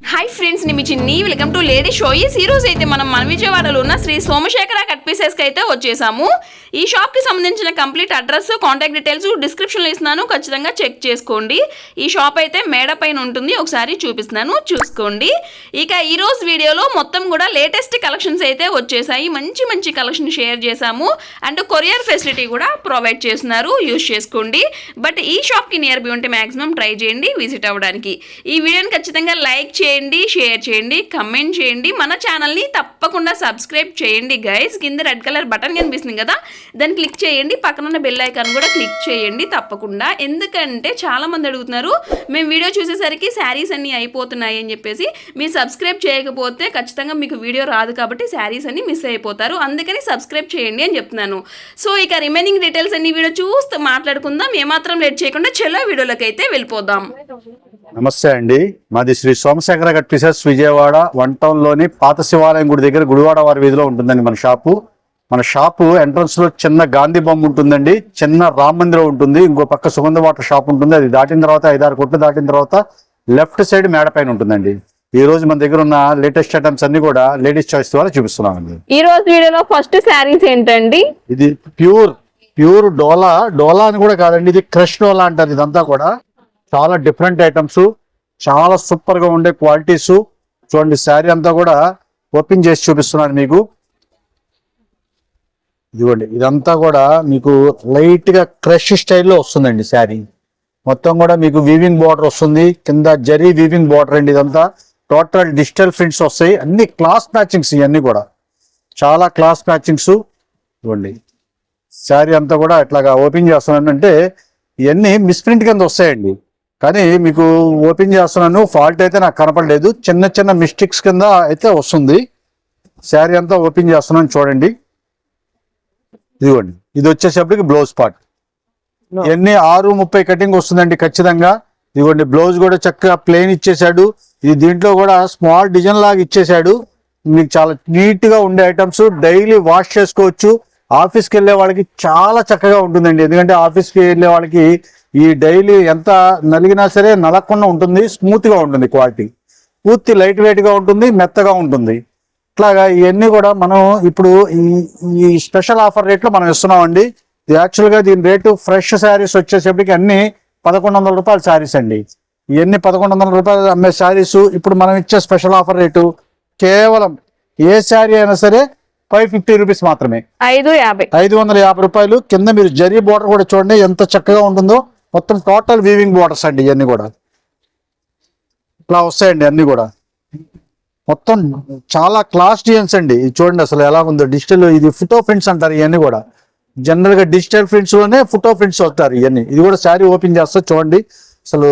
Hi friends నేను మీ చిన్ని. Welcome to lady show ఈ సీరోస్ అయితే మనం మన విజయవాడలో ఉన్న శ్రీ సోమశేఖర కట్ పీసెస్కి అయితే వచ్చేసాము. ఈ షాప్కి సంబంధించిన కంప్లీట్ అడ్రస్ కాంటాక్ట్ డీటెయిల్స్ డిస్క్రిప్షన్లో ఇస్తున్నాను. ఖచ్చితంగా చెక్ చేసుకోండి. ఈ షాప్ అయితే మేడ పైన ఉంటుంది. ఒకసారి చూపిస్తున్నాను. చూసుకోండి. ఇక ఈరోజు వీడియోలో మొత్తం కూడా లేటెస్ట్ కలెక్షన్స్ అయితే వచ్చేసాయి. మంచి మంచి కలెక్షన్ షేర్ చేశాము. అండ్ కొరియర్ ఫెసిలిటీ కూడా ప్రొవైడ్ చేస్తున్నారు. యూజ్ చేసుకోండి. బట్ ఈ షాప్కి నియర్ బై ఉంటే మాక్సిమం ట్రై చేయండి. విజిట్ అవ్వడానికి. ఈ వీడియోని ఖచ్చితంగా లైక్ చేయండి. చేయండి షేర్ చేయండి కమెంట్ చేయండి. మన ఛానల్ని తప్పకుండా సబ్స్క్రైబ్ చేయండి గైస్. కింద రెడ్ కలర్ బటన్ కనిపిస్తుంది కదా దాన్ని క్లిక్ చేయండి. పక్కన ఉన్న బెల్ ఐకాన్ కూడా క్లిక్ చేయండి తప్పకుండా. ఎందుకంటే చాలామంది అడుగుతున్నారు మేము వీడియో చూసేసరికి శారీస్ అన్నీ అయిపోతున్నాయి అని చెప్పేసి. మీరు సబ్స్క్రైబ్ చేయకపోతే ఖచ్చితంగా మీకు వీడియో రాదు కాబట్టి శారీస్ అన్ని మిస్ అయిపోతారు. అందుకని సబ్స్క్రైబ్ చేయండి అని చెప్తున్నాను. సో ఇక రిమైనింగ్ డీటెయిల్స్ అన్ని వీడియో చూస్తూ మాట్లాడుకుందాం. ఏమాత్రం లేట్ చేయకుండా చెల్లో వీడియోలోకి అయితే వెళ్ళిపోదాం. నమస్తే అండి. మాది Shri Somasekhara cut pieces Vijayawada one టౌన్లోని పాత శివాలయం గుడి దగ్గర గుడివాడ వారి వీధిలో ఉంటుందండి మన షాపు. మన షాపు ఎంట్రన్స్లో చిన్న గాంధీ బొమ్మ ఉంటుందండి. చిన్న రామ్ మందిరం ఉంటుంది. ఇంకో పక్క సుగంధ వాటర్ షాప్ ఉంటుంది. అది దాటిన తర్వాత ఐదారు కొట్లు దాటిన తర్వాత లెఫ్ట్ సైడ్ మేడ పైన ఉంటుందండి. ఈ రోజు మన దగ్గర ఉన్న లేటెస్ట్ ఐటమ్స్ అన్ని కూడా లేడీస్ చాయిస్ ద్వారా చూపిస్తున్నామండి. ఈ రోజు వీడియోలో ఫస్ట్ శారీస్ ఏంటండి? ఇది ప్యూర్ ప్యూర్ డోలా డోలా అని కూడా కాదండి. ఇది క్రష్ డోలా అంటారు ఇదంతా కూడా. చాలా డిఫరెంట్ ఐటమ్స్ చాలా సూపర్గా ఉండే క్వాలిటీస్ చూడండి శారీ అంతా కూడా ఓపెన్ చేసి చూపిస్తున్నాను మీకు. ఇదిగోండి ఇదంతా కూడా మీకు లైట్గా క్రష్ స్టైల్లో వస్తుందండి శారీ మొత్తం కూడా మీకు వీవింగ్ బార్డర్ వస్తుంది. కింద జరీ వీవింగ్ బార్డర్ అండి ఇదంతా. టోటల్ డిజిటల్ ప్రింట్స్ వస్తాయి. అన్ని క్లాస్ మ్యాచింగ్స్ ఇవన్నీ కూడా. చాలా క్లాస్ మ్యాచింగ్స్ ఇవ్వండి శారీ అంతా కూడా ఇట్లాగా ఓపెన్ చేస్తున్నాను అంటే ఇవన్నీ మిస్ప్రింట్ కింద వస్తాయండి. కానీ మీకు ఓపెన్ చేస్తున్నాను. ఫాల్ట్ అయితే నాకు కనపడలేదు. చిన్న చిన్న మిస్టేక్స్ కింద అయితే వస్తుంది. శారీ అంతా ఓపెన్ చేస్తున్నాను చూడండి. ఇదిగోండి. ఇది వచ్చేసప్పటికి బ్లౌజ్ పార్ట్. ఇవన్నీ ఆరు ముప్పై కటింగ్ వస్తుందండి ఖచ్చితంగా. ఇదిగోండి బ్లౌజ్ కూడా చక్కగా ప్లెయిన్ ఇచ్చేసాడు ఇది దీంట్లో కూడా స్మాల్ డిజైన్ లాగా ఇచ్చేసాడు మీకు చాలా నీట్గా ఉండే ఐటమ్స్ డైలీ వాష్ చేసుకోవచ్చు. ఆఫీస్కి వెళ్ళే వాళ్ళకి చాలా చక్కగా ఉంటుందండి. ఎందుకంటే ఆఫీస్కి వెళ్ళే వాళ్ళకి ఈ డైలీ ఎంత నలిగినా సరే నలగకుండా ఉంటుంది స్మూత్గా ఉంటుంది క్వాలిటీ. పూర్తి లైట్ వెయిట్గా ఉంటుంది మెత్తగా ఉంటుంది. ఇట్లాగా ఇవన్నీ కూడా మనం ఇప్పుడు ఈ ఈ స్పెషల్ ఆఫర్ రేట్లో మనం ఇస్తున్నామండి. ఇది యాక్చువల్గా దీని రేటు ఫ్రెష్ శారీస్ వచ్చేసప్పటికి అన్ని పదకొండు వందల రూపాయల శారీస్ అండి. ఇవన్నీ పదకొండు వందల రూపాయలు అమ్మే శారీస్ ఇప్పుడు మనం ఇచ్చే స్పెషల్ ఆఫర్ రేటు కేవలం ఏ శారీ అయినా సరే ఫైవ్ ఫిఫ్టీ రూపీస్ మాత్రమే. ఐదు యాభై. ఐదు వందల యాభై రూపాయలు. కింద మీరు జరీ బోర్డర్ కూడా చూడండి ఎంత చక్కగా ఉంటుందో. మొత్తం టోటల్ వీవింగ్ బోర్డర్స్ అండి ఇవన్నీ కూడా. ఇట్లా వస్తాయండి అన్ని కూడా. మొత్తం చాలా క్లాస్ డిజైన్స్ అండి. ఇది చూడండి అసలు ఎలా ఉందో. డిజిటల్ ఇది ఫోటో ప్రింట్స్ అంటారు ఇవన్నీ కూడా. జనరల్గా డిజిటల్ ప్రింట్స్లోనే ఫోటో ప్రింట్స్ వస్తారు ఇవన్నీ ఇది కూడా శారీ ఓపెన్ చేస్తే చూడండి. అసలు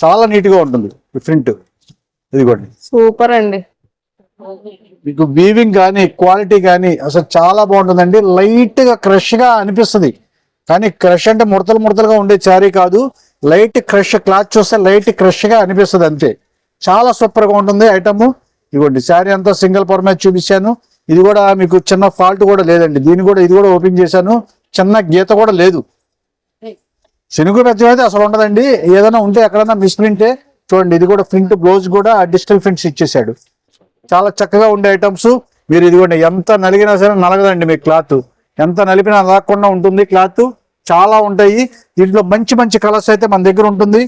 చాలా నీట్గా ఉంటుంది ఈ ప్రింట్ ఇదిగోండి సూపర్ అండి. మీకు వీవింగ్ కానీ క్వాలిటీ కానీ అసలు చాలా బాగుంటుందండి. లైట్గా క్రష్గా అనిపిస్తుంది. కానీ క్రష్ అంటే ముడతలు ముడతలుగా ఉండే చారీ కాదు. లైట్ క్రష్ క్లాత్ చూస్తే లైట్ క్రష్గా అనిపిస్తుంది అంతే. చాలా సూపర్గా ఉంటుంది ఐటమ్. ఇదిగోండి శారీ అంతా సింగిల్ ఫార్మాట్ చూపించాను. ఇది కూడా మీకు చిన్న ఫాల్ట్ కూడా లేదండి. దీన్ని కూడా ఇది కూడా ఓపెన్ చేశాను. చిన్న గీత కూడా లేదు. శనుగు పెద్ద అయితే అసలు ఉండదండి. ఏదైనా ఉంటే ఎక్కడైనా మిస్ప్రింటే చూడండి. ఇది కూడా ప్రింట్ బ్లౌజ్ కూడా డిజిటల్ ప్రింట్స్ ఇచ్చేసాడు చాలా చక్కగా ఉండే ఐటమ్స్. మీరు ఇదిగోండి ఎంత నలిగినా సరే నలగదండి మీ క్లాత్. ఎంత నలిపినా నలగకుండా ఉంటుంది క్లాత్. చాలా ఉంటాయి. దీంట్లో మంచి మంచి కలర్స్ అయితే మన దగ్గర ఉంటుంది.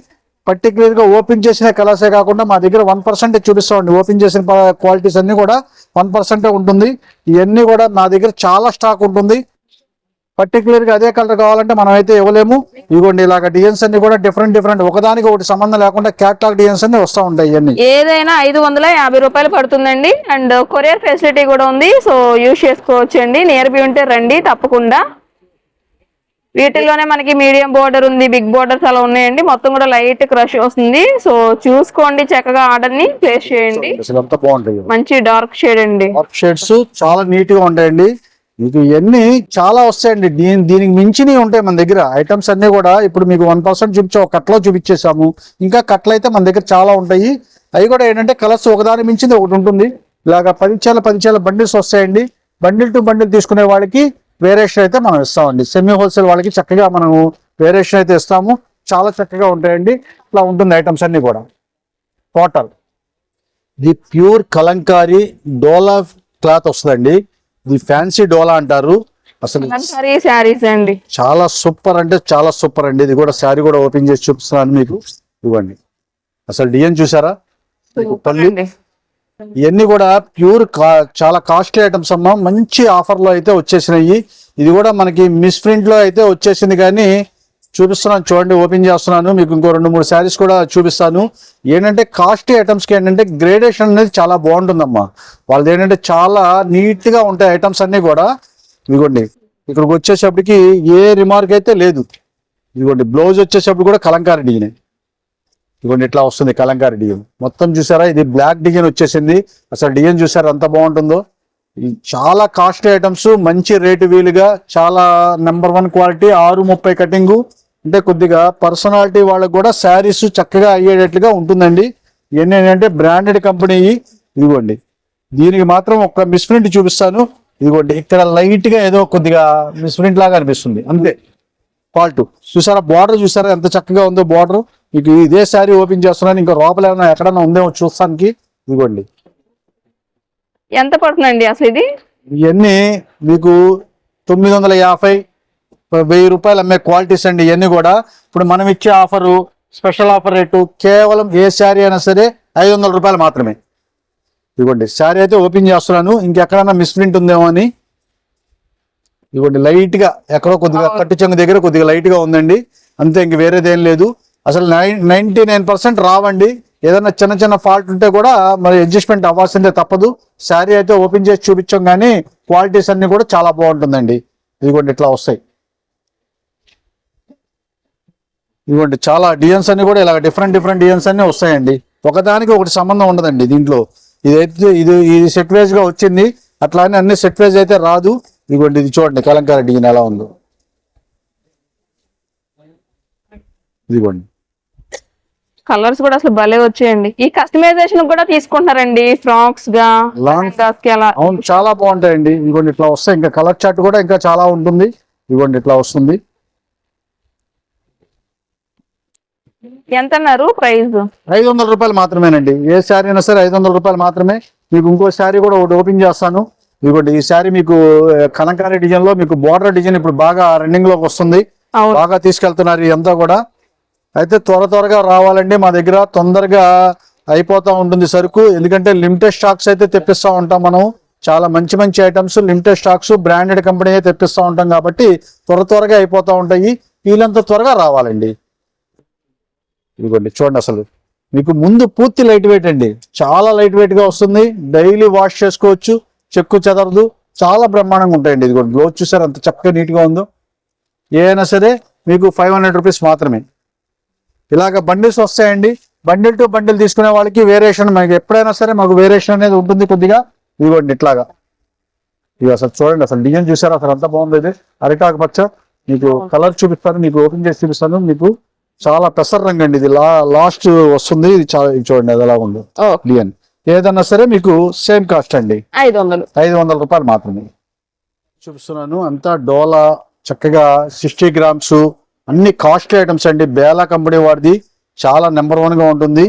పర్టికులర్గా ఓపెన్ చేసిన కలర్సే కాకుండా మా దగ్గర వన్ పర్సెంట్ చూపిస్తామండి ఓపెన్ చేసిన క్వాలిటీస్ అన్నీ కూడా వన్ పర్సెంటే ఉంటుంది. ఇవన్నీ కూడా మా దగ్గర చాలా స్టాక్ ఉంటుంది. పర్టికులర్గా అదే కలర్ కావాలంటే మనం అయితే ఇవ్వలేము. ఇదిగోండి ఇలాగ డిజైన్స్ అన్ని కూడా డిఫరెంట్ డిఫరెంట్ ఒకదానికి ఒకటి సంబంధం లేకుండా క్యాట్లాగ్ డిజైన్స్ అన్ని వస్తూ ఉంటాయి ఇవన్నీ. ఏదైనా ఐదు వందల యాభై రూపాయలు పడుతుందండి. అండ్ కొరియర్ ఫెసిలిటీ కూడా ఉంది. సో యూజ్ చేసుకోవచ్చు అండి నియర్ బి ఉంటే రండి తప్పకుండా. వీటిల్లోనే మనకి మీడియం బోర్డర్ ఉంది బిగ్ బోర్డర్స్ అలా ఉన్నాయండి. మొత్తం కూడా లైట్ క్రష్ వస్తుంది. సో చూసుకోండి చక్కగా ఆర్డర్ని ప్లేస్ చేయండి. మంచి డార్క్ షేడ్ అండి. వర్క్ షేడ్స్ చాలా నీట్గా ఉంటాయండి. మీకు ఇవన్నీ చాలా వస్తాయండి. దీని దీనికి మించినవి ఉంటాయి మన దగ్గర. ఐటమ్స్ అన్ని కూడా ఇప్పుడు మీకు వన్ పర్సెంట్ చూపించా ఒక కట్లో చూపించేసాము. ఇంకా కట్లు అయితే మన దగ్గర చాలా ఉంటాయి. అవి కూడా ఏంటంటే కలర్స్ ఒకదాని మించింది ఒకటి ఉంటుంది. ఇలాగ పది చేల పది చేల బండిల్స్ వస్తాయండి. బండిల్ టు బండిల్ తీసుకునే వాళ్ళకి వేరియేషన్ అయితే మనం ఇస్తామండి. సెమీ హోల్సేల్ వాళ్ళకి చక్కగా మనము వేరియేషన్ అయితే ఇస్తాము. చాలా చక్కగా ఉంటాయండి. ఇట్లా ఉంటుంది ఐటమ్స్ అన్ని కూడా. టోటల్ ఇది ప్యూర్ కలంకారీ డోలా క్లాత్ వస్తుందండి. ఇది ఫ్యాన్సీ డోలా అంటారు. అసలు అండి. చాలా సూపర్ అంటే చాలా సూపర్ అండి. ఇది కూడా శారీ కూడా ఓపెన్ చేసి చూపిస్తున్నాను మీకు. ఇవ్వండి. అసలు డిజైన్ చూసారా? పళ్ళు ఇవన్నీ కూడా ప్యూర్ కా- చాలా కాస్ట్లీ ఐటమ్స్ అమ్మా. మంచి ఆఫర్లో అయితే వచ్చేసినాయి. ఇది కూడా మనకి మిస్ ప్రింట్లో అయితే వచ్చేసింది కానీ చూపిస్తున్నాను చూడండి ఓపెన్ చేస్తున్నాను. మీకు ఇంకో రెండు మూడు శారీస్ కూడా చూపిస్తాను. ఏంటంటే కాస్ట్లీ ఐటమ్స్కి ఏంటంటే గ్రేడేషన్ అనేది చాలా బాగుంటుందమ్మా. వాళ్ళది ఏంటంటే చాలా నీట్గా ఉంటాయి ఐటమ్స్ అన్ని కూడా. ఇదిగోండి ఇక్కడికి వచ్చేసప్పటికి ఏ రిమార్క్ అయితే లేదు. ఇదిగోండి బ్లౌజ్ వచ్చేసేప్పుడు కూడా కలంకారీ డిజైన్. ఇదిగోండి ఇట్లా వస్తుంది కలంకారీ డిజైన్. మొత్తం చూసారా? ఇది బ్లాక్ డిజైన్ వచ్చేసింది. అసలు డిజైన్ చూసారా? ఎంత బాగుంటుందో? చాలా కాస్ట్లీ ఐటమ్స్ మంచి రేటు వీలుగా చాలా నెంబర్ వన్ క్వాలిటీ ఆరు ముప్పై కటింగు. అంటే కొద్దిగా పర్సనాలిటీ వాళ్ళకి కూడా శారీస్ చక్కగా అయ్యేటట్లుగా ఉంటుందండి. ఇవన్నీ ఏంటంటే బ్రాండెడ్ కంపెనీ ఇదిగోండి దీనికి మాత్రం ఒక మిస్ప్రింట్ చూపిస్తాను. ఇదిగోండి ఇక్కడ లైట్గా ఏదో కొద్దిగా మిస్ప్రింట్ లాగా అనిపిస్తుంది. అంతే. ఫాల్ట్ చూసారా? బార్డర్ చూసారా? ఎంత చక్కగా ఉందో బార్డర్. మీకు ఇదే శారీ ఓపెన్ చేస్తున్నాను ఇంకా లోపల ఏమైనా ఎక్కడన్నా ఉందేమో చూస్తానికి. ఇదిగోండి. ఎంత పడుతుందండి అసలు ఇది? ఇవన్నీ మీకు తొమ్మిది వందల యాభై వెయ్యి రూపాయలు అమ్మే క్వాలిటీస్ అండి ఇవన్నీ కూడా. ఇప్పుడు మనం ఇచ్చే ఆఫరు స్పెషల్ ఆఫర్ రేటు కేవలం ఏ శారీ అయినా సరే ఐదు వందల రూపాయలు మాత్రమే. ఇదిగోండి శారీ అయితే ఓపెన్ చేస్తున్నాను ఇంకెక్కడన్నా మిస్ప్రింట్ ఉందేమో అని. ఇదిగోండి లైట్గా ఎక్కడో కొద్దిగా కట్టు చెంగు దగ్గర కొద్దిగా లైట్గా ఉందండి. అంతే ఇంక వేరేదేం లేదు. అసలు నైన్ నైన్టీ నైన్ పర్సెంట్ రావండి. ఏదైనా చిన్న చిన్న ఫాల్ట్ ఉంటే కూడా మరి అడ్జస్ట్మెంట్ అవ్వాల్సిందే తప్పదు. శారీ అయితే ఓపెన్ చేసి చూపించాం కానీ క్వాలిటీస్ అన్ని కూడా చాలా బాగుంటుందండి. ఇదిగోండి ఇట్లా వస్తాయి. ఇదిగోండి చాలా డిజైన్స్ అన్ని కూడా ఇలా డిఫరెంట్ డిఫరెంట్ డిజైన్స్ అన్ని వస్తాయండి. ఒకదానికి ఒకటి సంబంధం ఉండదండి దీంట్లో. ఇదైతే ఇది ఇది సెట్ వచ్చింది. అట్లానే అన్ని సెట్ వైజ్ అయితే రాదు. ఇదిగోండి ఇది చూడండి కలంకారీ డిజైన్ ఎలా ఉందో. ఇదిగోండి. కలర్స్ కూడా అసలు భలే వచ్చాయండి. ఈ కస్టమైజేషన్ కూడా తీసుకుంటున్నారండి ఫ్రాక్స్గా అవును చాలా బాగుంటాయండి. ఇదిగోండి ఇట్లా వస్తాయి ఇంకా కలర్ చార్ట్ కూడా ఇంకా చాలా ఉంటుంది. ఇదిగోండి ఇట్లా వస్తుంది. ఎంత అన్నారు ప్రైస్? ఐదు వందల రూపాయలు మాత్రమేనండి. ఏ శారీ అయినా సరే ఐదు వందల రూపాయలు మాత్రమే. మీకు ఇంకో శారీ కూడా ఒకటి ఓపెన్ చేస్తాను. ఇదిగోండి ఈ శారీ మీకు కలంకారీ డిజైన్లో మీకు బోర్డర్ డిజైన్ ఇప్పుడు బాగా రన్నింగ్లోకి వస్తుంది. బాగా తీసుకెళ్తున్నారు ఇదంతా కూడా. అయితే త్వర త్వరగా రావాలండి. మా దగ్గర తొందరగా అయిపోతూ ఉంటుంది సరుకు. ఎందుకంటే లిమిటెడ్ స్టాక్స్ అయితే తెప్పిస్తూ ఉంటాం మనం. చాలా మంచి మంచి items limited stocks branded company తెప్పిస్తూ ఉంటాం కాబట్టి త్వర త్వరగా అయిపోతూ ఉంటాయి. వీలంత త్వరగా రావాలండి. ఇదిగోండి చూడండి అసలు. మీకు ముందు పూర్తి లైట్ వెయిట్ అండి. చాలా లైట్ వెయిట్గా వస్తుంది. డైలీ వాష్ చేసుకోవచ్చు. చెక్కు చెదరదు. చాలా బ్రహ్మాండంగా ఉంటాయండి. ఇది కూడా బ్లౌజ్ చూసారు? అంత చక్కగా నీట్గా ఉందో. ఏదైనా సరే మీకు ఫైవ్ హండ్రెడ్ రూపీస్ మాత్రమే. ఇలాగ బండిల్స్ వస్తాయండి. బండిల్ టు బండిల్ తీసుకునే వాళ్ళకి వేరియేషన్ మనకి ఎప్పుడైనా సరే మాకు వేరియేషన్ అనేది ఉంటుంది కొద్దిగా. ఇదిగోండి ఇట్లాగా. ఇది అసలు చూడండి అసలు డిజైన్ చూసారు? అసలు అంత బాగుంది ఇది. అరిటాకు పచ్చ. మీకు కలర్ చూపిస్తాను మీకు ఓపెన్ చేసి చూపిస్తాను. మీకు చాలా పెసర్ రంగు అండి ఇది. లా లాస్ట్ వస్తుంది. ఇది చాలా ఇది చూడండి అది ఎలా ఉంది డిజైన్. ఏదన్నా సరే మీకు సేమ్ కాస్ట్ అండి. ఐదు వందలు ఐదు వందల రూపాయలు మాత్రమే. చూపిస్తున్నాను. అంతా డోలా చక్కగా సిక్స్టీ గ్రామ్స్ అన్ని కాస్ట్లీ ఐటమ్స్ అండి. బేలా కంపెనీ వాడిది చాలా నెంబర్ వన్గా ఉంటుంది.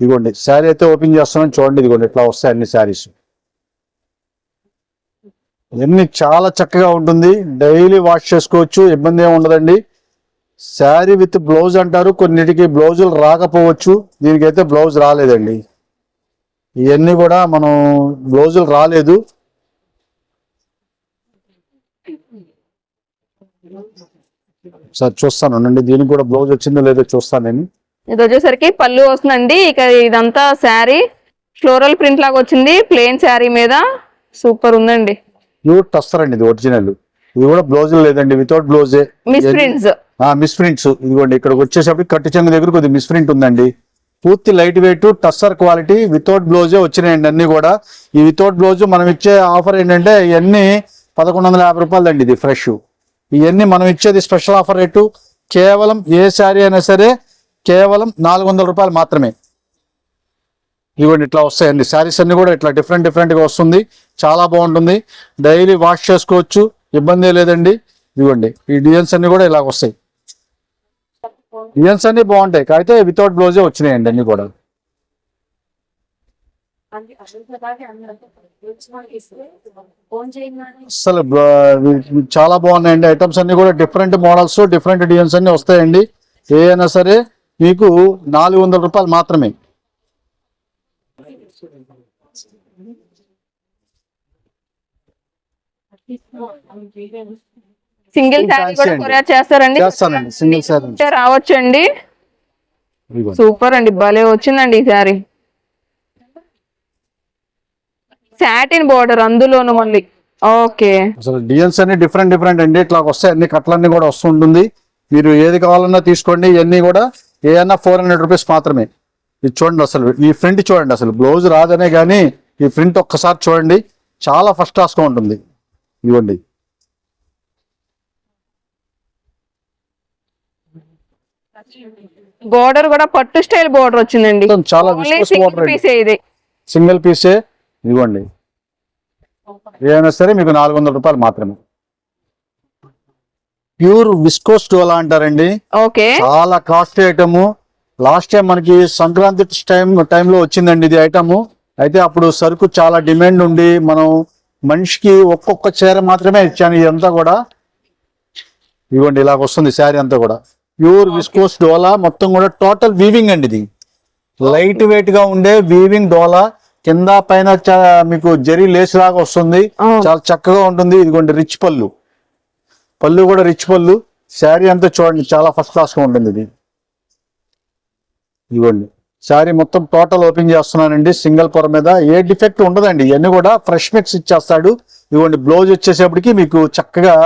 ఇదిగోండి శారీ అయితే ఓపెన్ చేస్తున్నాం చూడండి ఇదిగోండి ఇట్లా వస్తాయి అన్ని శారీస్ ఇవన్నీ చాలా చక్కగా ఉంటుంది. డైలీ వాష్ చేసుకోవచ్చు ఇబ్బంది ఏమి ఉండదండి. శారీ విత్ బ్లౌజ్ అంటారు. కొన్నిటికి బ్లౌజులు రాకపోవచ్చు. దీనికైతే బ్లౌజ్ రాలేదండి. ఇవన్నీ కూడా మనం బ్లౌజులు రాలేదు. సార్ చూస్తాను. అండి దీనికి కూడా బ్లౌజ్ వచ్చిందో లేదో చూస్తాను నేను. ఇది వచ్చేసరికి పళ్ళు వస్తుందండి. ఇక ఇదంతా శారీ. ఫ్లోరల్ ప్రింట్ లాగా వచ్చింది. ప్లెయిన్ శారీ మీద. సూపర్ ఉందండి. ప్యూర్ టస్టర్ అండి ఇది ఒరిజినల్ ఇది కూడా బ్లౌజ్ లేదండి. వితౌట్ బ్లౌజే మిస్ ప్రింట్స్ మిస్ ప్రింట్స్ ఇదిగోండి ఇక్కడికి వచ్చేసరికి కట్టు చెంగు దగ్గర కొద్దిగా మిస్ ప్రింట్ ఉందండి. పూర్తి light weight tussar quality without బ్లౌజే వచ్చినాయండి అన్ని కూడా. ఈ వితౌట్ బ్లౌజ్ మనం ఇచ్చే ఆఫర్ ఏంటంటే ఇవన్నీ పదకొండు వందల యాభై రూపాయలు అండి ఇది ఫ్రెష్ ఇవన్నీ మనం ఇచ్చేది స్పెషల్ ఆఫర్ రేటు కేవలం ఏ శారీ అయినా సరే కేవలం నాలుగు వందల రూపాయలు మాత్రమే. ఇవ్వండి ఇట్లా వస్తాయండి. శారీస్ అన్ని కూడా ఇట్లా డిఫరెంట్ డిఫరెంట్గా వస్తుంది. చాలా బాగుంటుంది. డైలీ వాష్ చేసుకోవచ్చు. ఇబ్బంది లేదండి. ఇవ్వండి. ఈ డిజైన్స్ అన్ని కూడా ఇలా వస్తాయి. డిజైన్స్ అన్ని బాగుంటాయి. అయితే వితౌట్ బ్లౌజే వచ్చినాయండి అన్ని కూడా. అసలు చాలా బాగున్నాయండి. ఐటమ్స్ అన్ని కూడా డిఫరెంట్ మోడల్స్ డిఫరెంట్ డిజైన్స్ అన్ని వస్తాయండి. ఏ అయినా సరే మీకు నాలుగు వందల రూపాయలు మాత్రమే. సింగిల్ శారీ కూడా చేయండి. కొరియర్ చేస్తారండి? చేస్తానండి సింగిల్ శారీ. ఉంటే రావచ్చండి. సూపర్ అండి భలే వచ్చిందండి ఈ శారీ. సాటిన్ బోర్డర్ అందులోను మళ్ళీ. ఓకే అసలు డిజైన్స్ అన్ని డిఫరెంట్ డిఫరెంట్ అండి ఇట్లా వస్తాయి. అన్ని కట్లన్నీ కూడా వస్తుంటుంది మీరు ఏది కావాలన్నా తీసుకోండి. ఇవన్నీ కూడా ఏదన్నా ఫోర్ హండ్రెడ్ రూపీస్ మాత్రమే. ఇది చూడండి అసలు. ఈ ప్రింట్ చూడండి అసలు. బ్లౌజ్ రాదనే కానీ ఈ ప్రింట్ ఒక్కసారి చూడండి. చాలా ఫస్ట్ క్లాస్గా ఉంటుంది. ఇవ్వండి. బోర్డర్ కూడా పట్టు స్టైల్ బోర్డర్ వచ్చిందండి. చాలా సింగిల్. పీసే సింగిల్ పీసే ఇవ్వండి. ఏదైనా సరే మీకు నాలుగు వందల రూపాయలు మాత్రమే. ప్యూర్ విస్కోస్ డోలా అంటారండి. ఓకే. చాలా కాస్ట్లీ ఐటమ్. లాస్ట్ టైం మనకి సంక్రాంతి టైం టైంలో వచ్చిందండి ఇది ఐటమ్. అయితే అప్పుడు సరుకు చాలా డిమాండ్ ఉండి మనం మనిషికి ఒక్కొక్క చీర మాత్రమే ఇచ్చాను ఇదంతా కూడా. ఇవ్వండి ఇలాగ వస్తుంది శారీ అంతా కూడా. ప్యూర్ విస్కోస్ డోలా మొత్తం కూడా టోటల్ వీవింగ్ అండి ఇది. లైట్ వెయిట్గా ఉండే వీవింగ్ డోలా. కింద పైన మీకు జరీ లేస్ లాగా వస్తుంది. చాలా చక్కగా ఉంటుంది. ఇదిగోండి రిచ్ పళ్ళు. పళ్ళు కూడా రిచ్ పళ్ళు. శారీ అంతా చూడండి చాలా ఫస్ట్ క్లాస్గా ఉంటుంది ఇది. ఇదిగోండి. శారీ మొత్తం టోటల్ ఓపెన్ చేస్తున్నానండి సింగిల్ పొర మీద. ఏ డిఫెక్ట్ ఉండదండి. ఇవన్నీ కూడా ఫ్రెష్ మిక్స్ ఇచ్చేస్తాడు. ఇదిగోండి బ్లౌజ్ వచ్చేసేపటికి మీకు చక్కగా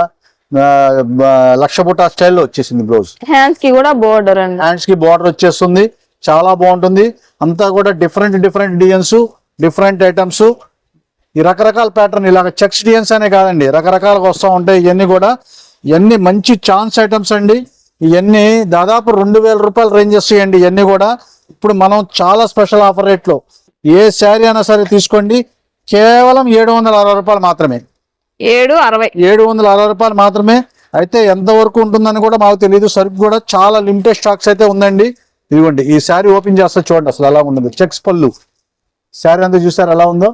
లక్ష బుటా స్టైల్లో వచ్చేసింది బ్లౌజ్. హ్యాండ్స్కి కూడా బోర్డర్ అండి. హ్యాండ్స్కి బార్డర్ వచ్చేస్తుంది. చాలా బాగుంటుంది. అంతా కూడా different different designs. Different items. ఈ రకరకాల ప్యాటర్న్ ఇలాగ చెక్స్ డిజైన్స్ అనే కాదండి. రకరకాలుగా వస్తూ ఉంటాయి. ఇవన్నీ కూడా ఇవన్నీ మంచి ఛాన్స్ ఐటమ్స్ అండి. ఇవన్నీ దాదాపు రెండు వేల రూపాయల రేంజ్ వస్తాయండి ఇవన్నీ కూడా ఇప్పుడు మనం చాలా స్పెషల్ ఆఫర్ రేట్లో ఏ శారీ అయినా సరే తీసుకోండి. కేవలం ఏడు వందల అరవై రూపాయలు మాత్రమే. ఏడు అరవై. ఏడు వందల అరవై రూపాయలు మాత్రమే. అయితే ఎంత వరకు ఉంటుందని కూడా మాకు తెలియదు సరుకు కూడా చాలా లిమిటెడ్ స్టాక్స్ అయితే ఉందండి. ఇదిగోండి ఈ శారీ ఓపెన్ చేస్తే చూడండి. అసలు ఎలా ఉందో చెక్స్ పళ్ళు. శారీ అంతా చూసారు ఎలా ఉందో?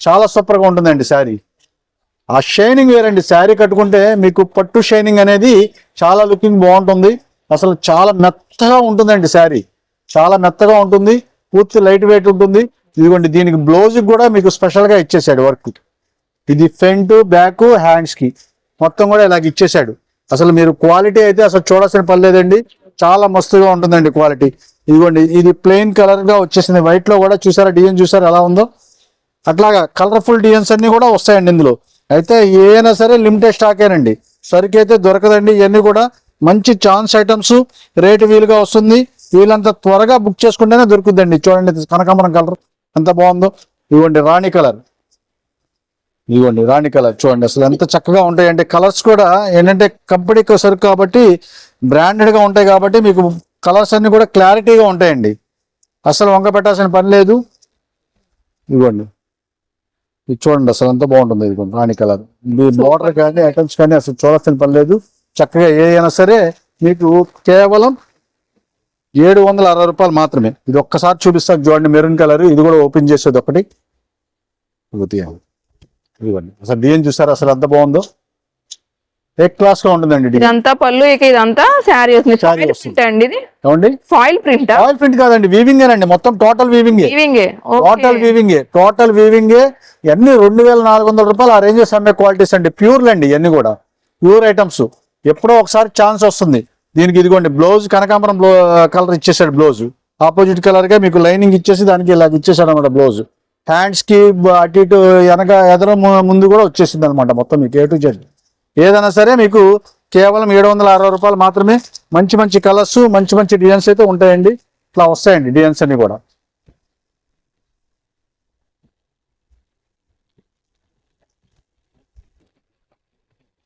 చాలా సూపర్గా ఉంటుందండి శారీ. ఆ షైనింగ్ వేరండి శారీ కట్టుకుంటే మీకు పట్టు షైనింగ్ అనేది చాలా లుకింగ్ బాగుంటుంది. అసలు చాలా మెత్తగా ఉంటుందండి శారీ. చాలా మెత్తగా ఉంటుంది పూర్తి లైట్ వెయిట్ ఉంటుంది. ఇదిగోండి దీనికి బ్లౌజ్ కూడా మీకు స్పెషల్గా ఇచ్చేసాడు వర్క్. ఇది ఫ్రంట్ బ్యాక్ హ్యాండ్స్కి మొత్తం కూడా ఇలాగ ఇచ్చేసాడు అసలు మీరు క్వాలిటీ అయితే అసలు చూడాల్సిన పని లేదండి. చాలా మస్తుగా ఉంటుందండి క్వాలిటీ. ఇదిగోండి ఇది ప్లెయిన్ కలర్గా వచ్చేసింది. వైట్లో కూడా చూసారా డిజైన్ చూసారా ఎలా ఉందో? అట్లాగా కలర్ఫుల్ డిజైన్స్ అన్ని కూడా వస్తాయండి ఇందులో. అయితే ఏమైనా సరే లిమిటెడ్ స్టాకేనండి సరికి అయితే దొరకదండి. ఇవన్నీ కూడా మంచి ఛాన్స్ ఐటమ్స్ రేటు వీలుగా వస్తుంది. వీలంతా త్వరగా బుక్ చేసుకుంటేనే దొరుకుతుందండి చూడండి కనకాంబరం కలర్ ఎంత బాగుందో. ఇవ్వండి రాణి కలర్ ఇదిగోండి రాణి కలర్ చూడండి అసలు ఎంత చక్కగా ఉంటాయండి. కలర్స్ కూడా ఏంటంటే కంపెనీకి సరుకు కాబట్టి బ్రాండెడ్గా ఉంటాయి కాబట్టి మీకు కలర్స్ అన్ని కూడా క్లారిటీగా ఉంటాయండి. అసలు వంక పెట్టాల్సిన పని లేదు. ఇదిగోండి ఇది చూడండి అసలు ఎంత బాగుంటుంది ఇదిగోండి రాణి కలర్. మీ బోర్డర్ కానీ ఐటమ్స్ కానీ అసలు చూడాల్సిన పని లేదు. చక్కగా ఏ అయినా సరే మీకు కేవలం ఏడు వందల అరవై రూపాయలు మాత్రమే. ఇది ఒక్కసారి చూపిస్తాను చూడండి మెరూన్ కలర్. ఇది కూడా ఓపెన్ చేసేది ఒకటి. ఇదిగోండి. అసలు డిజైన్ చూసారా? అసలు ఎంత బాగుందో. ఏ క్లాస్గా ఉంటుందండి ఇదంతా పళ్ళు ఇక ఇదంతా శారీ వస్తుంది. ఫాయిల్ వస్తుంది. ప్రింట్ అండి ఇది. ఏమండి? ఫాయిల్ ప్రింట్ ఆయిల్ ప్రింట్ కాదండి వీవింగ్ అండి మొత్తం total weaving weaving total weaving total weaving ఇవన్నీ రెండు వేల నాలుగు వందల రూపాయలు ఆ రేంజెస్ అమ్మే క్వాలిటీస్ అండి. ప్యూర్లు అండి ఇవన్నీ కూడా. ప్యూర్ ఐటమ్స్ ఎప్పుడో ఒకసారి ఛాన్స్ వస్తుంది. దీనికి ఇదిగోండి బ్లౌజ్ కనకాంబరం కలర్ ఇచ్చేసాడు బ్లౌజ్ ఆపోజిట్ కలర్గా మీకు లైనింగ్ ఇచ్చేసి దానికి ఇలా ఇచ్చేసాడు అనమాట బ్లౌజ్ హ్యాండ్స్కి అటు ఇటు వెనక ఎదర ముందు కూడా వచ్చేసింది అనమాట మొత్తం మీకు ఏ టు జెడ్ ఏదైనా సరే మీకు కేవలం ఏడు వందల అరవై రూపాయలు మాత్రమే మంచి మంచి కలర్స్ మంచి మంచి డిజైన్స్ అయితే ఉంటాయండి. ఇట్లా వస్తాయండి డిజైన్స్ అన్ని కూడా.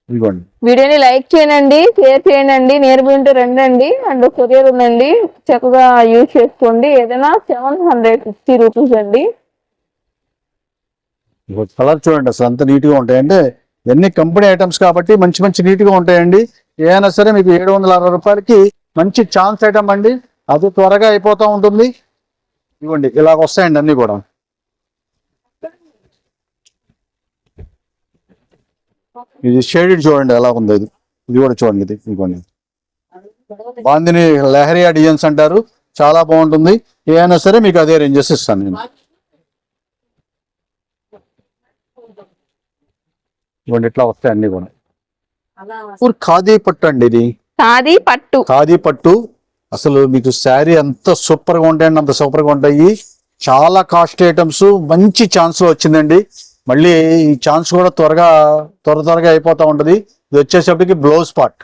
ఇదిగోండి. వీడియోని లైక్ చేయండి షేర్ చేయండి నియర్ ఉంటే రండి అండ్ కొరియర్ ఉందండి చక్కగా యూజ్ చేసుకోండి. ఏదైనా సెవెన్ హండ్రెడ్ ఫిఫ్టీ రూపీస్ అండి. కలర్ చూడండి అసలు అంత నీట్గా ఇవన్నీ కంపెనీ ఐటమ్స్ కాబట్టి మంచి మంచి నీట్గా ఉంటాయండి. ఏదైనా సరే మీకు ఏడు వందల అరవై రూపాయలకి మంచి ఛాన్స్ ఐటమ్ అండి. అది త్వరగా అయిపోతూ ఉంటుంది. ఇవ్వండి ఇలాగ వస్తాయండి అన్నీ కూడా. ఇది షేడెడ్ చూడండి ఎలా ఉంది ఇది. ఇది కూడా చూడండి ఇది ఇదిగోండి బాందిని లహరియా డిజైన్స్ అంటారు. చాలా బాగుంటుంది. ఏదైనా సరే మీకు అదే రేంజెస్ ఇస్తాను నేను. ఇవ్వండి ఇట్లా వస్తాయి అన్ని కూడా. ఖాదీ పట్టు అండి ఇది. ఖాదీ పట్టు. ఖాదీ పట్టు. అసలు మీకు శారీ ఎంత సూపర్గా ఉంటాయండి అంత సూపర్గా ఉంటాయి. చాలా కాస్ట్ ఐటమ్స్ మంచి ఛాన్స్లో వచ్చిందండి. మళ్ళీ ఈ ఛాన్స్ కూడా త్వరగా త్వర త్వరగా అయిపోతా ఉంటది. ఇది వచ్చేసప్పటికి blouse part.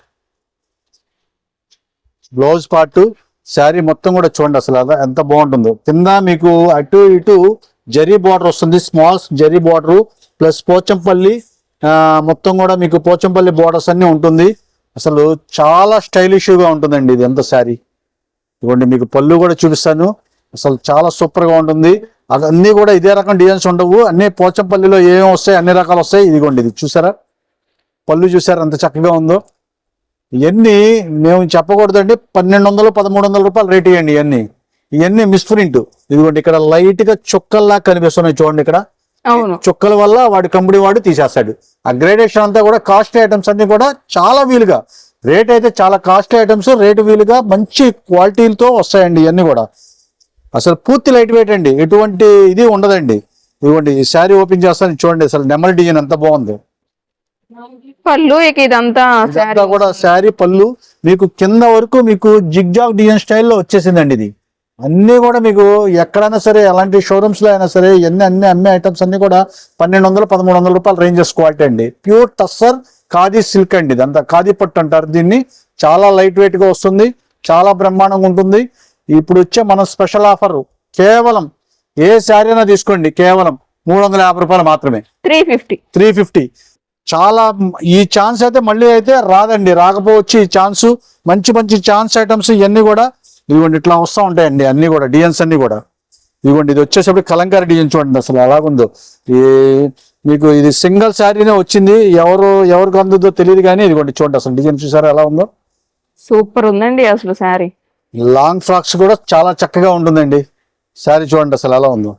Blouse part sari మొత్తం కూడా చూడండి అసలు అలా ఎంత బాగుంటుందో. కింద మీకు అటు ఇటు జరీ బార్డర్ వస్తుంది small zari border plus Pochampally మొత్తం కూడా మీకు పోచంపల్లి బోర్డర్స్ అన్నీ ఉంటుంది. అసలు చాలా స్టైలిష్గా ఉంటుందండి ఇది ఎంత శారీ. ఇదిగోండి మీకు పళ్ళు కూడా చూపిస్తాను. అసలు చాలా సూపర్గా ఉంటుంది. అవన్నీ కూడా ఇదే రకం డిజైన్స్ ఉండవు. అన్ని పోచంపల్లిలో ఏమేమి వస్తాయి అన్ని రకాలు వస్తాయి. ఇదిగోండి ఇది చూసారా? పళ్ళు చూసారా? ఎంత చక్కగా ఉందో. ఇవన్నీ మేము చెప్పకూడదండి. పన్నెండు వందలు పదమూడు వందల రూపాయలు రేట్ ఇవ్వండి ఇవన్నీ ఇవన్నీ మిస్ప్రింట్ ఇదిగోండి ఇక్కడ లైట్గా చుక్కల్లా కనిపిస్తున్నాయి చూడండి ఇక్కడ. చుక్కల వల్ల వాడి కంపెనీ వాడు తీసేస్తాడు. ఆ గ్రేడేషన్ అంతా కూడా కాస్ట్ ఐటమ్స్ అన్ని కూడా చాలా వీలుగా రేట్ అయితే చాలా కాస్ట్ ఐటమ్స్ రేటు వీలుగా మంచి క్వాలిటీలతో వస్తాయండి ఇవన్నీ కూడా. అసలు పూర్తి లైట్ వెయిట్ అండి. ఎటువంటి ఇది ఉండదండి. ఇదిగోండి ఈ శారీ ఓపెన్ చేస్తాను చూడండి అసలు నెమలి డిజైన్ ఎంత బాగుంది. పళ్ళు ఇదంతా కూడా శారీ పళ్ళు మీకు కింద వరకు మీకు జిగ్జాగ్ డిజైన్ స్టైల్లో వచ్చేసిందండి ఇది. అన్ని కూడా మీకు ఎక్కడైనా సరే ఎలాంటి షోరూమ్స్లో అయినా సరే ఎన్ని అన్ని అమ్మే ఐటమ్స్ అన్ని కూడా పన్నెండు వందలు పదమూడు వందల రూపాయలు రేంజెస్ క్వాలిటీ అండి. ప్యూర్ టస్సర్ ఖాదీ సిల్క్ అండి ఇదంతా. ఖాదీ పట్టు అంటారు దీన్ని. చాలా లైట్ వెయిట్గా వస్తుంది. చాలా బ్రహ్మాండంగా ఉంటుంది. ఇప్పుడు వచ్చే మన స్పెషల్ ఆఫర్ కేవలం ఏ శారీ అయినా తీసుకోండి. కేవలం మూడు వందల యాభై రూపాయలు మాత్రమే. Three fifty. Three fifty. చాలా ఈ ఛాన్స్ అయితే మళ్ళీ అయితే రాదండి. రాకపోవచ్చు ఈ ఛాన్స్ మంచి మంచి ఛాన్స్ ఐటమ్స్ ఇవన్నీ కూడా ఇదిగోండి ఇట్లా వస్తూ ఉంటాయండి అన్ని కూడా డిజైన్స్ అన్ని కూడా. ఇదిగోండి ఇది వచ్చేసరికి కలంకారీ డిజైన్ చూడండి అసలు ఎలాగుందో. ఈ మీకు ఇది సింగిల్ శారీనే వచ్చింది ఎవరు ఎవరికి అందుదో తెలియదు కానీ ఇదిగోండి చూడండి అసలు డిజైన్ చూసారా ఎలా ఉందో? సూపర్ ఉందండి అసలు శారీ. లాంగ్ ఫ్రాక్స్ కూడా చాలా చక్కగా ఉంటుందండి. శారీ చూడండి అసలు ఎలా ఉందో.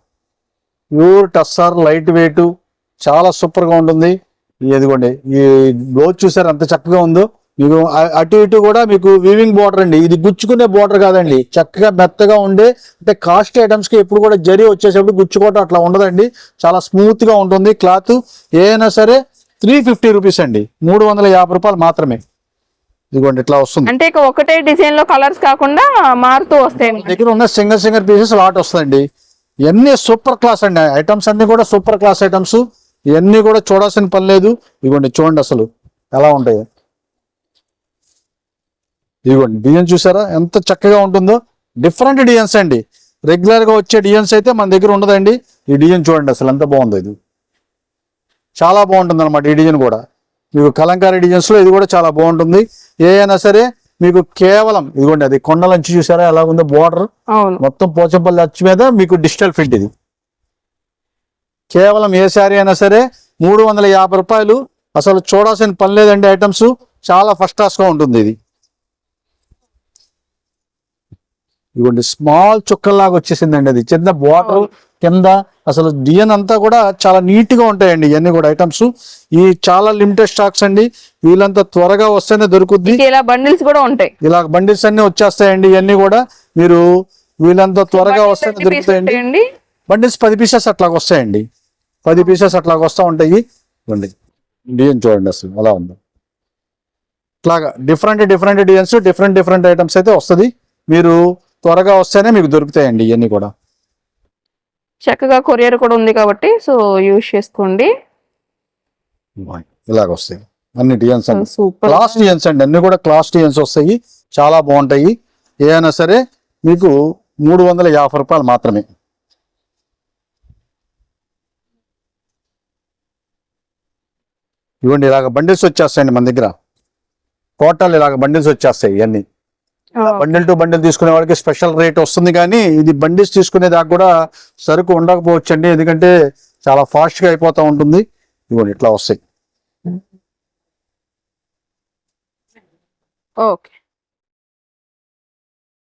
ప్యూర్ టస్సర్ లైట్ వెయిట్ చాలా సూపర్గా ఉంటుంది ఇదిగోండి ఈ బ్లౌజ్ చూసారు ఎంత చక్కగా ఉందో. మీకు అటు ఇటు కూడా మీకు వీవింగ్ బార్డర్ అండి. ఇది గుచ్చుకునే బార్డర్ కాదండి. చక్కగా మెత్తగా ఉండే అంటే కాస్ట్ ఐటమ్స్కి ఎప్పుడు కూడా జరి వచ్చేటప్పుడు గుచ్చుకోవటం అట్లా ఉండదండి. చాలా స్మూత్గా ఉంటుంది. క్లాత్ ఏదైనా సరే త్రీ ఫిఫ్టీ రూపీస్ అండి. మూడు వందల యాభై రూపాయలు మాత్రమే. ఇదిగోండి ఇట్లా వస్తుంది. అంటే ఇక ఒకటే డిజైన్లో కలర్స్ కాకుండా మారుతూ వస్తాయి దగ్గర ఉన్న సింగల్ సింగల్ పీసెస్ లాట్ వస్తాయండి ఇవన్నీ సూపర్ క్లాస్ అండి. ఐటమ్స్ అన్ని కూడా సూపర్ క్లాస్ ఐటమ్స్ ఇవన్నీ కూడా చూడాల్సిన పని లేదు. ఇదిగోండి చూడండి అసలు ఎలా ఉంటాయి. ఇదిగోండి డిజైన్ చూసారా? ఎంత చక్కగా ఉంటుందో. డిఫరెంట్ డిజైన్స్ అండి. రెగ్యులర్గా వచ్చే డిజైన్స్ అయితే మన దగ్గర ఉండదండి. ఈ డిజైన్ చూడండి అసలు ఎంత బాగుందో ఇది. చాలా బాగుంటుంది అనమాట ఈ డిజైన్ కూడా. మీకు కలంకారీ డిజైన్స్లో ఇది కూడా చాలా బాగుంటుంది. ఏ అయినా సరే మీకు కేవలం ఇదిగోండి అది కొండలంచి చూసారా? ఎలా ఉందో బోర్డర్ మొత్తం పోచంపల్లి అచ్చు మీద మీకు డిజిటల్ ప్రింట్ ఇది. కేవలం ఏ శారీ అయినా సరే మూడు వందల యాభై రూపాయలు. అసలు చూడాల్సిన పని లేదండి ఐటమ్స్. చాలా ఫస్ట్ క్లాస్గా ఉంటుంది ఇది. ఇదిగోండి స్మాల్ చుక్కల్లాగా వచ్చేసిందండి అది. చిన్న బార్డర్ కింద అసలు డిజైన్ అంతా కూడా చాలా నీట్గా ఉంటాయండి ఇవన్నీ కూడా ఐటమ్స్ ఈ చాలా లిమిటెడ్ స్టాక్స్ అండి. వీళ్ళంతా త్వరగా వస్తేనే దొరుకుద్ది. ఇలా బండిల్స్ కూడా ఉంటాయి. ఇలా బండిల్స్ అన్ని వచ్చేస్తాయండి ఇవన్నీ కూడా. మీరు వీళ్ళంతా త్వరగా వస్తేనే దొరుకుతాయండి. బండిల్స్ పది పీసెస్ అట్లాగ వస్తాయండి. పది పీసెస్ అట్లాగ వస్తూ ఉంటాయి. ఇవ్వండి డిజైన్ చూడండి అసలు అలా ఉంది. ఇట్లాగా different different designs different different items అయితే వస్తుంది. మీరు త్వరగా వస్తేనే మీకు దొరుకుతాయండి ఇవన్నీ కూడా. చక్కగా కొరియర్ కూడా ఉంది కాబట్టి సో యూజ్ చేసుకోండి. ఇలాగ వస్తాయి. అన్ని డిజైన్స్ సూపర్. క్లాస్ డిజైన్స్ అండి. అన్ని కూడా క్లాస్ డిజైన్స్ వస్తాయి. చాలా బాగుంటాయి. ఏదైనా సరే మీకు మూడు వందల యాభై రూపాయలు మాత్రమే. ఇవ్వండి ఇలాగ బండిల్స్ వచ్చేస్తాయండి మన దగ్గర. టోటల్ ఇలాగ బండిల్స్ వచ్చేస్తాయి ఇవన్నీ బండిల్ టు బండిల్ తీసుకునే వాళ్ళకి స్పెషల్ రేట్ వస్తుంది కానీ ఇది బండిల్స్ తీసుకునే దాకా కూడా సరుకు ఉండకపోవచ్చండి. ఎందుకంటే చాలా ఫాస్ట్గా అయిపోతూ ఉంటుంది. ఇవ్వండి ఇట్లా వస్తాయి. ఓకే.